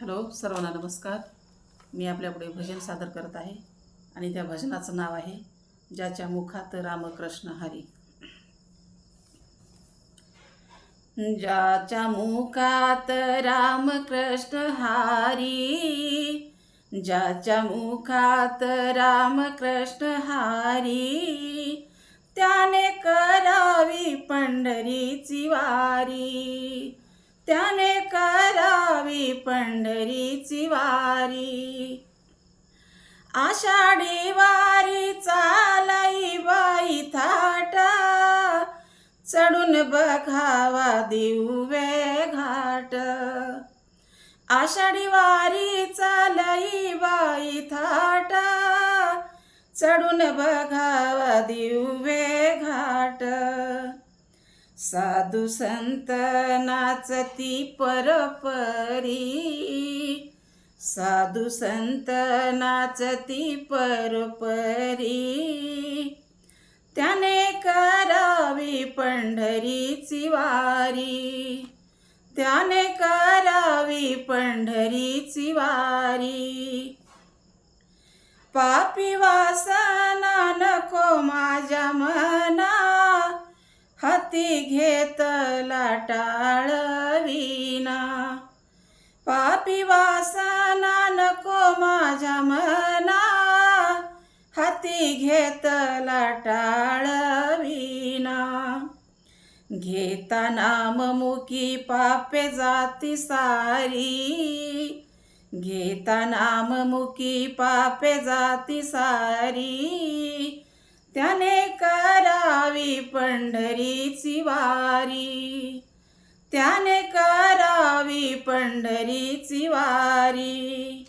Hello सर्वांना नमस्कार. मी आपल्यापुढे भजन सादर करत आहे आणि त्या भजनाचं नाव आहे ज्याच्या मुखात रामकृष्ण हरी. ज्याच्या मुखात रामकृष्ण हारी ज्याच्या मुखात रामकृष्ण हारी त्याने करावी पंढरीची वारी त्याने पंढरीची वारी. आषाढी वारी चालाई बाई थाटा. चढून बघावा दिवे घाट. आषाढी वारी चालाई बाई थाटा. चढून बघावा दिवे घाट. साधू संत नाचती परपरी. साधू संत नाचती परपरी. त्याने करावी पंढरीची वारी. त्याने करावी पंढरीची वारी. पापी वासना नको माझ्या मना. हाती घेत टाळविना पापी वासना नको माझ्या मना. हाती घेत टाळविना घेता नाम मुकी पापे जाती सारी. घेता नाम पापे जाती सारी. त्याने करावी पंढरीची वारी. त्याने करावी पंढरीची वारी.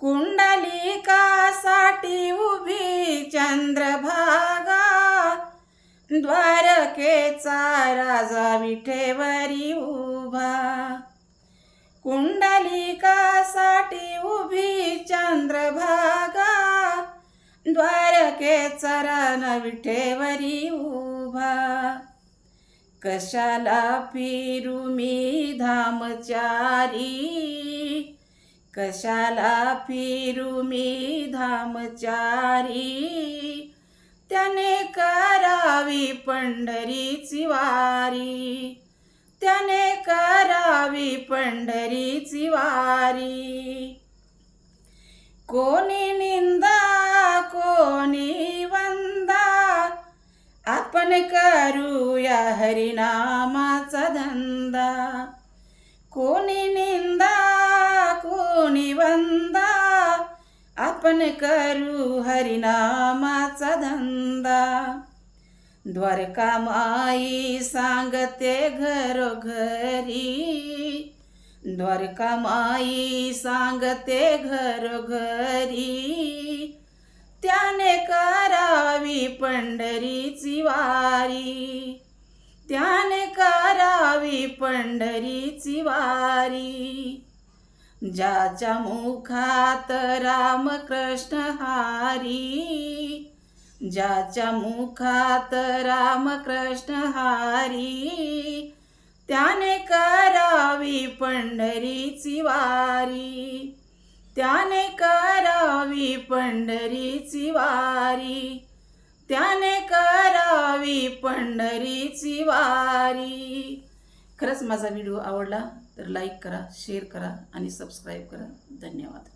कुंडलिकासाठी उभी चंद्रभागा द्वारकेचा राजा विठेवरी उभा. कुंडलिकासाठी उभी चंद्रभागा द्वारके चरण विठेवरी उभा. कशाला फिरू मी धामचारी? कशाला फिरू मी धामचारी? त्याने करावी पंढरीची वारी. त्याने करावी पंढरीची वारी. कोणी करूया हरिनामाचा धंदा. कोणी निंदा कोणी वंदा आपण करू हरिनामाचा धंदा. द्वारका माई सांगते घरोघरी. द्वारका माई सांगते घरोघरी. त्याने करावी पंढरीची वारी. त्याने करावी पंढरीची वारी. ज्याच्या मुखात रामकृष्ण हारी ज्याच्या मुखात रामकृष्ण हारी त्याने करावी पंढरीची वारी. त्याने करा पंढरीची वारी. त्याने करावी पंढरीची वारी. खरंच माझा व्हिडिओ आवडला तर लाईक करा शेअर करा आणि सबस्क्राईब करा. धन्यवाद.